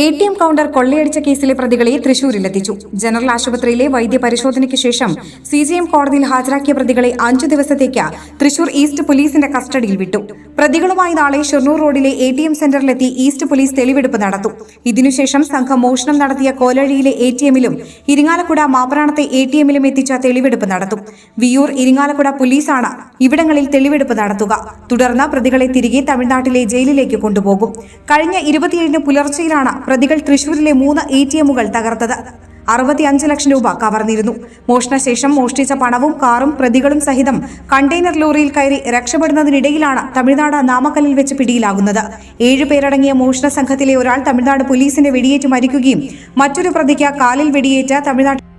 A T M counter കൊള്ളയടിച്ച കേസിലെ പ്രതികളെ തൃശൂരിലെത്തിച്ചു. ജനറൽ ആശുപത്രിയിലെ വൈദ്യപരിശോധനയ്ക്ക് ശേഷം സി ജി എം കോടതിയിൽ ഹാജരാക്കിയ പ്രതികളെ അഞ്ചു ദിവസത്തേക്ക് തൃശൂർ ഈസ്റ്റ് പോലീസിന്റെ കസ്റ്റഡിയിൽ വിട്ടു. പ്രതികളുമായി നാളെ ഷൊർണൂർ റോഡിലെ എ ടി എം സെന്ററിലെത്തി ഈസ്റ്റ് പോലീസ് തെളിവെടുപ്പ് നടത്തും. ഇതിനുശേഷം സംഘം മോഷണം നടത്തിയ കോലഴിയിലെ എ ടി എമ്മിലും ഇരിങ്ങാലക്കുട മാപ്രാണത്തെ എ ടി എമ്മിലും എത്തിച്ച തെളിവെടുപ്പ് നടത്തും. വിയൂർ ഇരിങ്ങാലക്കുട പോലീസാണ് ഇവിടങ്ങളിൽ തെളിവെടുപ്പ് നടത്തുക. തുടർന്ന് പ്രതികളെ തിരികെ തമിഴ്നാട്ടിലെ ജയിലിലേക്ക് കൊണ്ടുപോകും. കഴിഞ്ഞ ഇരുപത്തിയേഴിന് പുലർച്ചെയിലാണ് പ്രതികൾ തൃശൂരിലെ മൂന്ന് എ ടി എമ്മുകൾ തകർത്തത്. അറുപത്തിയഞ്ച് ലക്ഷം രൂപ കവർന്നിരുന്നു. മോഷണശേഷം മോഷ്ടിച്ച പണവും കാറും പ്രതികളും സഹിതം കണ്ടെയ്നർ ലോറിയിൽ കയറി രക്ഷപ്പെടുന്നതിനിടയിലാണ് തമിഴ്നാട് നാമക്കല്ലിൽ വെച്ച് പിടിയിലാകുന്നത്. ഏഴ് പേരടങ്ങിയ മോഷണ സംഘത്തിലെ ഒരാൾ തമിഴ്നാട് പോലീസിന്റെ വെടിയേറ്റ് മരിക്കുകയും മറ്റൊരു പ്രതിക്ക് കാലിൽ വെടിയേറ്റ് തമിഴ്നാട്